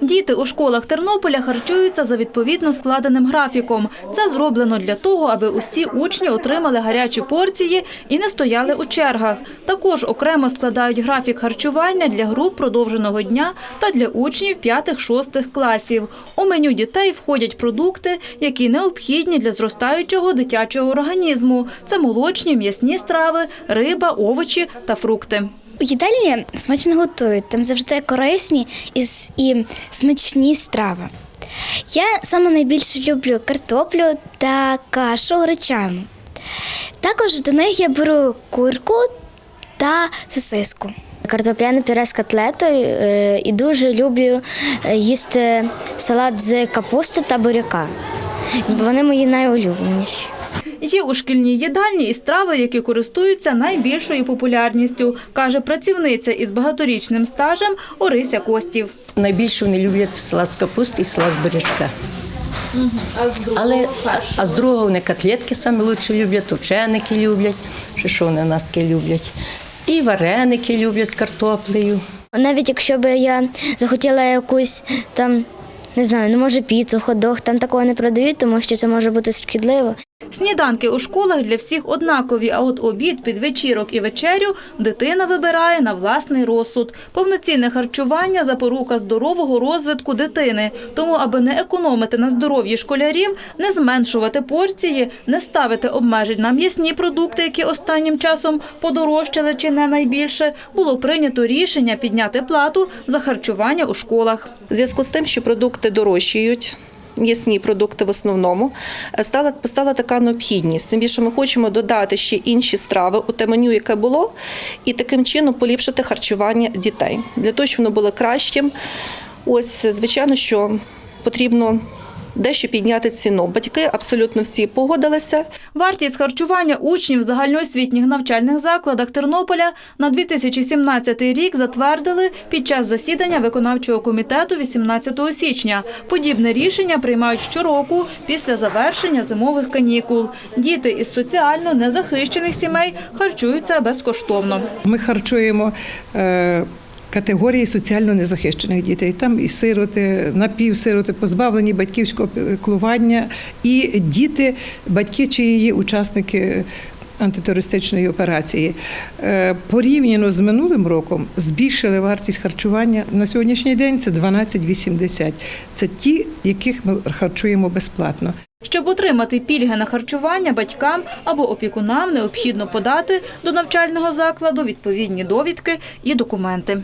Діти у школах Тернополя харчуються за відповідно складеним графіком. Це зроблено для того, аби усі учні отримали гарячі порції і не стояли у чергах. Також окремо складають графік харчування для груп продовженого дня та для учнів 5-6 класів. У меню дітей входять продукти, які необхідні для зростаючого дитячого організму. Це молочні, м'ясні страви, риба, овочі та фрукти. У їдальні смачно готують, там завжди корисні і, і смачні страви. Я саме найбільше люблю картоплю та кашу гречану. Також до них я беру курку та сосиску. Картопляне пюре з котлетою е, і дуже люблю е, їсти салат з капусти та буряка. Вони мої найулюбленіші. Є у шкільній їдальні і страви, які користуються найбільшою популярністю, каже працівниця із багаторічним стажем Орися Костів. Найбільше вони люблять салат з капусти і салат з бурячка. Але, а з другого вони котлетки саме лучше люблять, товченики люблять, що, що вони нас таке люблять. І вареники люблять з картоплею. Навіть якщо б я захотіла якусь там, не знаю, ну може піцу, хот-дог, там такого не продають, тому що це може бути шкідливо. Сніданки у школах для всіх однакові, а от обід, підвечірок і вечерю дитина вибирає на власний розсуд. Повноцінне харчування – запорука здорового розвитку дитини. Тому, аби не економити на здоров'ї школярів, не зменшувати порції, не ставити обмежень на м'ясні продукти, які останнім часом подорожчали чи не найбільше, було прийнято рішення підняти плату за харчування у школах. Зв'язку з тим, що продукти дорожчають. М'ясні продукти в основному е, стала постала така необхідність. Тим більше ми хочемо додати ще інші страви у те меню, яке було, і таким чином поліпшити харчування дітей для того, щоб воно було кращим. Ось звичайно, що потрібно дещо підняти ціну. Батьки абсолютно всі погодилися. Вартість харчування учнів в загальноосвітніх навчальних закладах Тернополя на 2017 рік затвердили під час засідання виконавчого комітету 18 січня. Подібне рішення приймають щороку після завершення зимових канікул. Діти із соціально незахищених сімей харчуються безкоштовно. Ми харчуємо е, категорії соціально незахищених дітей. Там і сироти, напівсироти, позбавлені батьківського піклування, і діти, батьки, чиї є учасники. Антитерористичної операції Е, порівняно з минулим роком збільшили вартість харчування на сьогоднішній день. Це 12,80. Це ті, яких ми харчуємо безплатно. Щоб отримати пільги на харчування батькам або опікунам необхідно подати до навчального закладу відповідні довідки і документи.